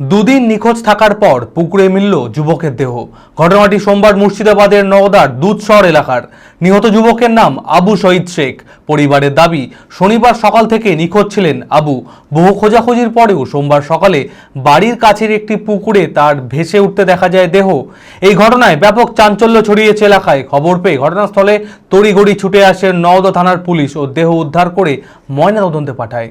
দুদিন নিখোঁজ থাকার পর পুকুরে মিলল যুবকের দেহ। ঘটনাটি সোমবার মুর্শিদাবাদের নওদার দুধশহর এলাকার। নিহত যুবকের নাম আবু শহীদ শেখ। পরিবারের দাবি, শনিবার সকাল থেকে নিখোঁজ ছিলেন আবু। বহু খোঁজাখুঁজির পরেও সোমবার সকালে বাড়ির কাছের একটি পুকুরে তার ভেসে উঠতে দেখা যায় দেহ। এই ঘটনায় ব্যাপক চাঞ্চল্য ছড়িয়েছে এলাকায়। খবর পেয়ে ঘটনাস্থলে তড়িঘড়ি ছুটে আসে নওদা থানার পুলিশ ও দেহ উদ্ধার করে ময়নাতদন্তে পাঠায়।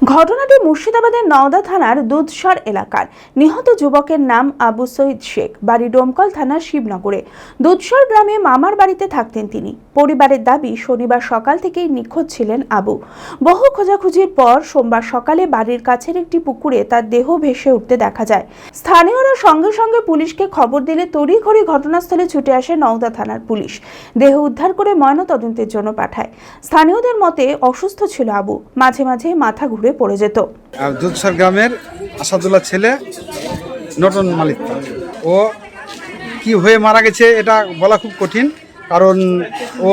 ঘটনাটি মুর্শিদাবাদের নওদা থানার দুধসর এলাকার। নিহত যুবকের নাম আবু সৈদ শেখ, বাড়ি ডোমকল থানার শিবনগরে। দুধসর গ্রামে মামার বাড়িতে থাকতেন তিনি। পরিবারের দাবি, শনিবার সকাল থেকেই নিখোঁজ ছিলেন আবু। বহু খোঁজাখুঁজির পর সোমবার সকালে বাড়ির কাছের একটি পুকুরে তার দেহ ভেসে উঠতে দেখা যায়। স্থানীয়রা সঙ্গে সঙ্গে পুলিশকে খবর দিলে তড়িঘড়ি ঘটনাস্থলে ছুটে আসে নওদা থানার পুলিশ। দেহ উদ্ধার করে ময়নাতদন্তের জন্য পাঠায়। স্থানীয়দের মতে, অসুস্থ ছিল আবু। মাঝে মাঝে মাথা ঘুরে পড়ে যেত। দুধসর গ্রামের আসাদুল্লাহ ছেলে নটন মালিক। ও কি হয়ে মারা গেছে এটা বলা খুব কঠিন, কারণ ও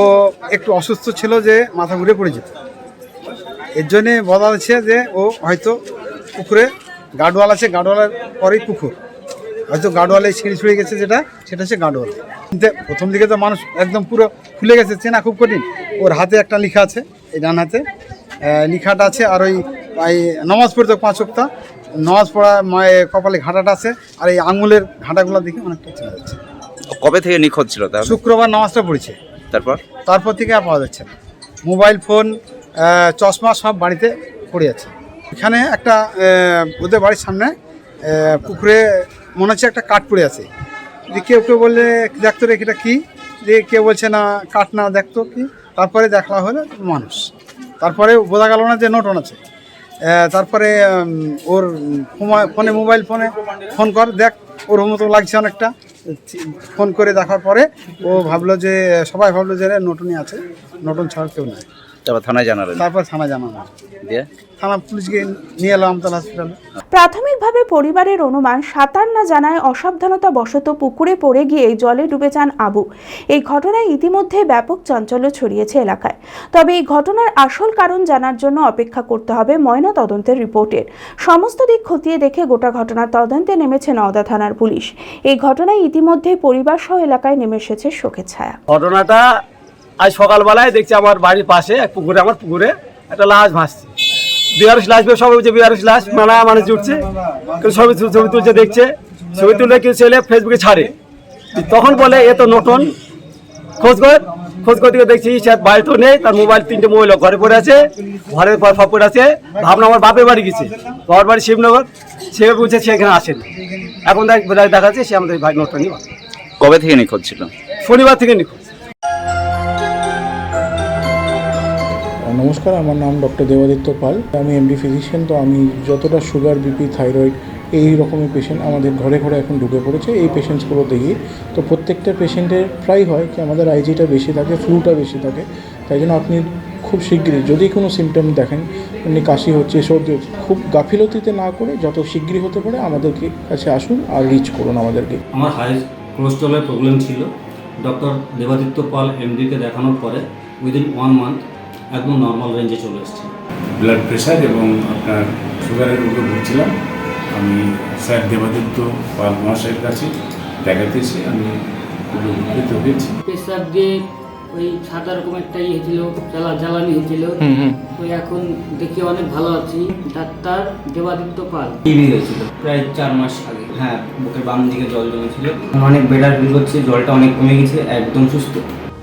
একটু অসুস্থ ছিল যে মাথা ঘুরে পড়ে যেত। এর জন্যে বলা হচ্ছে যে ও হয়তো পুকুরে গাডওয়াল আছে গাডওয়ালের পরেই পুকুর। হয়তো গাডওয়ালে ছিঁড়ে ছুঁড়ে গেছে যেটা, সেটা হচ্ছে কিন্তু প্রথম দিকে তো মানুষ একদম পুরো খুলে গেছে, চেনা খুব কঠিন। ওর হাতে একটা লেখা আছে, এই ডান হাতে। লেখাটা আছে আর ওই ওই নামাজ পড়তে পাঁচ সপ্তাহ। নামাজ পড়া মায়ের কপালে ঘাটাটা আছে আর এই আঙুলের ঘাটাগুলো দেখে অনেকটা চেনা যাচ্ছে কবে থেকে নিখোঁজ ছিল তাহলে? শুক্রবার নামাজটা পড়েছে। তারপর? তারপর থেকে আর পাওয়া যাচ্ছে না। মোবাইল ফোন চশমা সব বাড়িতে পড়ে আছে। এখানে একটা ওদের বাড়ির সামনে পুকুরে মনে হচ্ছে একটা কাঠ পড়ে আছে। যে কেউ কেউ বললে দেখতো রে এটা কী? যে কেউ বলছে না কাঠ না দেখতো কি? তারপরে দেখলা হলো মানুষ। তারপরে বোঝা গেল না যে নোটন আছে। তারপরে ওর ফোনে, মোবাইল ফোনে ফোন কর, দেখ, ওর মতো লাগছে অনেকটা। ফোন করে দেখার পরে ও ভাবলো যে, সবাই ভাবলো যে নটনই আছে, নটন ছাড়া কেউ নাই। তারপর থানায় জানালেন। তারপর থানা জানানো দিয়ে? থানা পুলিশকে নিয়ে এলো আমতলা হসপিটালে প্রাথমিকভাবে পরিবারের অনুমান সাঁতার না জানায় অসাবধানতা বশত পুকুরে পড়ে গিয়ে জলে ডুবে যান আবু। এই ঘটনায় ইতিমধ্যে ব্যাপক চাঞ্চল্য ছড়িয়েছে এলাকায়। তবে এই ঘটনার আসল কারণ জানার জন্য অপেক্ষা করতে হবে ময়না তদন্তের রিপোর্টের। সমস্ত দিক খতিয়ে দেখে গোটা ঘটনার তদন্তে নেমেছে নওদা থানার পুলিশ। এই ঘটনায় ইতিমধ্যে পরিবার সহ এলাকায় নেমে এসেছে শোকের ছায়া। ঘটনাটা আজ সকালবেলায় দেখছি আমার বাড়ির পাশে এক পুকুরে আমার পুকুরে একটা লাশ ভাসছে। বিহারিস লাশ বের সবাই বলছে বিহারিস লাশ মানা মানুষ জুটছে কেউ ছবি ছবি তুলছে দেখছে। ছবি তুলে কেউ ছেলে ফেসবুকে ছাড়ে। তখন বলে এ তো নতুন। খোঁজ কর খোঁজ করতে দেখছি সে বাড়ি তো নেই তার মোবাইল তিনটে মোবাইল ঘরে পড়ে আছে ঘরের পর সব পড়ে আছে। ভাবনা আমার বাপের বাড়ি গেছে। বাবার বাড়ি শিবনগর। সে বলছে সে এখানে আসেনি। এখন দেখ দেখা যাচ্ছে সে আমাদের ভাই নতুন কবে থেকে নিখোঁজ ছিল? শনিবার থেকে নিখোঁজ। নমস্কার, আমার নাম ডক্টর দেবাদিত্য পাল। আমি এমডি ফিজিশিয়ান তো আমি যতটা সুগার বিপি থাইরয়েড এই রকমের পেশেন্ট আমাদের ঘরে ঘরে এখন ঢুকে পড়েছে। এই পেশেন্টসগুলো দেখি। তো প্রত্যেকটা পেশেন্টের প্রায় হয় কি, আমাদের আইজিটা বেশি থাকে ফ্লুটা বেশি থাকে। তাই জন্য আপনি খুব শিগগিরই যদি কোনো সিমটম দেখেন এমনি কাশি হচ্ছে, সর্দি হচ্ছে, খুব গাফিলতিতে না করে যত শিগগিরই হতে পারে আমাদেরকে কাছে আসুন আর রিচ করুন আমাদেরকে। আমার হাই কোলেস্ট্রলের প্রবলেম ছিল। ডক্টর দেবাদিত্য পাল এমডিকে দেখানোর পরে উইদিন ওয়ান মান্থ একদম নর্মাল রেঞ্জে চলে এসেছে। ব্লাড প্রেশার এবং আপনার সুগারের রোগে ভুগছিলাম। আমি স্যার দেবাদিত্য পাল মহাশয়ের কাছে দেখাতেছি আমি খুবই উপকৃত হয়েছি। প্রেসার দিয়ে ওই সাদা রকম একটা ইয়ে ছিল জ্বালা জ্বালানি হয়েছিল তো এখন দেখি অনেক ভালো আছি। ডাক্তার দেবাদিত্য পাল। টিভি হয়েছিল। প্রায় চার মাস আগে। হ্যাঁ বুকের বাম দিকে জল জমেছিল। অনেক বেটার ফিল করছে জলটা অনেক কমে গেছে একদম সুস্থ।